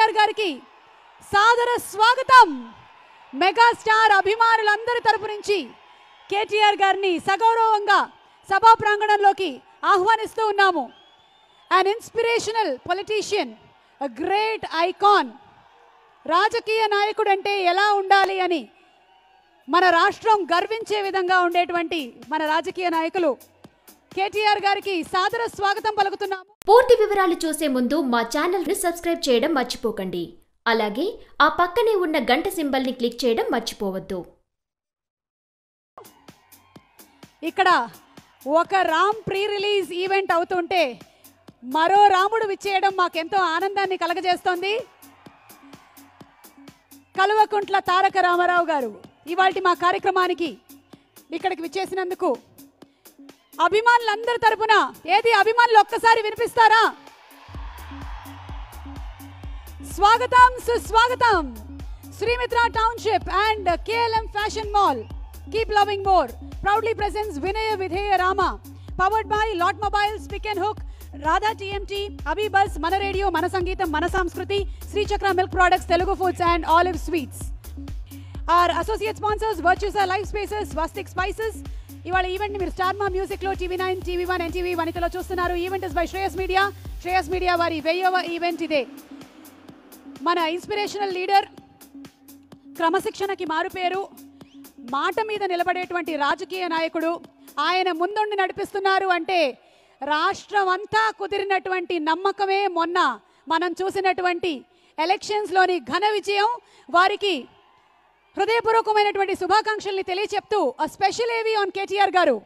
President గారికి సాదర స్వాగతం. మెగాస్టార్ అభిమానులందరి తరపు నుంచి కేటీఆర్ గారిని సగౌరవంగా సభా ప్రాంగణంలోకి ఆహ్వానిస్తూ ఉన్నాము. An inspirational politician great icon రాజకీయ నాయకుడు అంటే ఎలా ఉండాలి అని మన రాష్ట్రం గర్వించే విధంగా ఉండేటువంటి మన రాజకీయ నాయకులు కేటీఆర్ గారికి సాదర స్వాగతం పలుకుతున్నాము. పూర్తి వివరాలు చూసే ముందు మా ఛానల్ని సబ్స్క్రైబ్ చేయడం మర్చిపోకండి. అలాగే ఆ పక్కనే ఉన్న గంట సింబల్ని క్లిక్ చేయడం మర్చిపోవద్దు. ఇక్కడ ఒక రామ్ ప్రీ రిలీజ్ ఈవెంట్ అవుతుంటే మరో రాముడు విచ్చేయడం మాకెంతో ఆనందాన్ని కలగజేస్తోంది. కలువకుంట్ల తారక రామారావు గారు ఇవాళ మా కార్యక్రమానికి ఇక్కడికి విచ్చేసినందుకు అభిమానులందరి తరపున ఏది అభిమానులు ఒక్కసారి వినిపిస్తారా స్వాగతం సుస్వాగతం Srimitra township and KLM fashion mall keep loving more proudly presence Vinaya Vidheya Rama powered by lot mobiles pick and hook Radha TMT AbhiBus మన రేడియో మన సంగీతం మన సంస్కృతి Srichakra milk products Telugu foods and olive sweets are associate sponsors Virtusa life spaces Vastik spices ఇవాళ event మీరు star Maa మ్యూజిక్లో TV nine TV one NTV వనితలో చూస్తున్నారు. Event is by Shreyas media. Shreyas media వారి వెయ్యవ ఈవెంట్ ఇదే. మన inspirational leader క్రమశిక్షణకి మారుపేరు మాట మీద నిలబడేటువంటి రాజకీయ నాయకుడు. ఆయన ముందుండి నడిపిస్తున్నారు అంటే రాష్ట్రం అంతా కుదిరినటువంటి నమ్మకమే మొన్న మనం చూసినటువంటి ఎలక్షన్స్లోని ఘన విజయం వారికి హృదయపూర్వకమైనటువంటి శుభాకాంక్షల్ని తెలియచెప్తూ ఆ స్పెషల్ ఏవి ఆన్ కేటీఆర్ గారు?